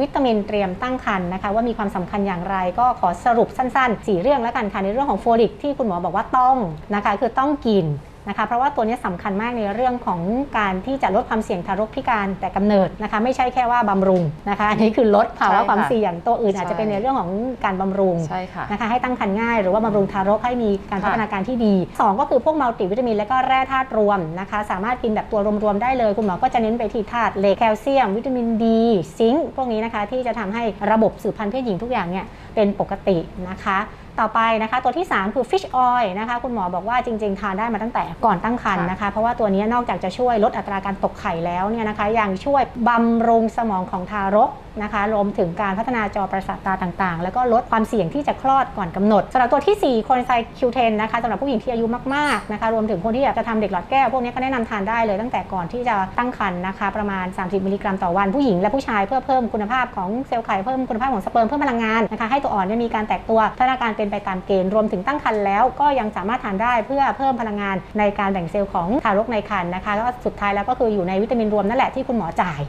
วิตามินเตรียมตั้งครรภ์นะคะว่ามีความสำคัญอย่างไรก็ขอสรุปสั้นๆ 4 เรื่องแล้วกันค่ะในเรื่องของโฟลิกที่คุณหมอบอกว่าต้องนะคะคือต้องกิน นะคะเพราะว่าตัวนี้สำคัญมากในเรื่องของการที่จะลดความเสี่ยงทารกพิการแต่กำเนิดนะคะไม่ใช่แค่ว่าบำรุงนะคะอันนี้คือลดภาวะใช่ค่ะความเสี่ยงตัวอื่นอาจจะเป็นในเรื่องของการบำรุงใช่ค่ะนะคะให้ตั้งครรภ์ง่ายหรือว่าบำรุงทารกให้มีการค่ะพัฒนาการที่ดี 2 ก็คือพวกมัลติวิตามินและก็แร่ธาตุรวมนะคะสามารถกินแบบตัวรวมๆได้เลย คุณหมอก็จะเน้นไปที่ธาตุเหล็กแคลเซียม วิตามินดีซิงค์พวกนี้นะคะที่จะทำให้ระบบสืบพันธุ์เพศหญิงทุกอย่างเนี่ย เป็นปกตินะคะ ต่อไปนะคะตัวที่ 3 คือ fish oil นะคะ คุณหมอบอกว่าจริง ๆ ทานได้มาตั้งแต่ก่อนตั้งครรภ์ค่ะนะคะ เพราะว่าตัวนี้นอกจากจะช่วยลดอัตราการตกไข่แล้วเนี่ยนะคะยังช่วยบำรุงสมองของทารกนะคะรวมถึงการพัฒนาจอประสาทตาต่างๆ แล้วก็ลดความเสี่ยงที่จะคลอดก่อนกำหนดสำหรับตัวที่ 4 คนไซคิวเทนนะคะสำหรับผู้หญิงที่อายุมากๆนะคะรวมถึงคนที่อยากจะทำเด็กหลอดแก้ว พวกนี้ก็แนะนำทานได้เลยตั้งแต่ก่อนที่จะตั้งครรภ์นะคะประมาณ 30 มิลลิกรัมต่อวันผู้หญิงและผู้ชายเพื่อเพิ่มคุณภาพของเซลล์ไข่เพิ่มคุณภาพของสเปิร์มเพิ่มพลังงานนะคะให้ตัวอ่อนเนี่ยมีการแตกตัวพัฒนาการเป็นไปตามเกณฑ์รวมถึงตั้งครรภ์แล้วก็ยังสามารถทานได้เพื่อเพิ่มพลังงานในการแบ่งเซลล์ของทารกในครรภ์นะคะแล้วสุดท้ายแล้วก็คืออยู่ในวิตามินรวมนั่นแหละที่คุณหมอจ่าย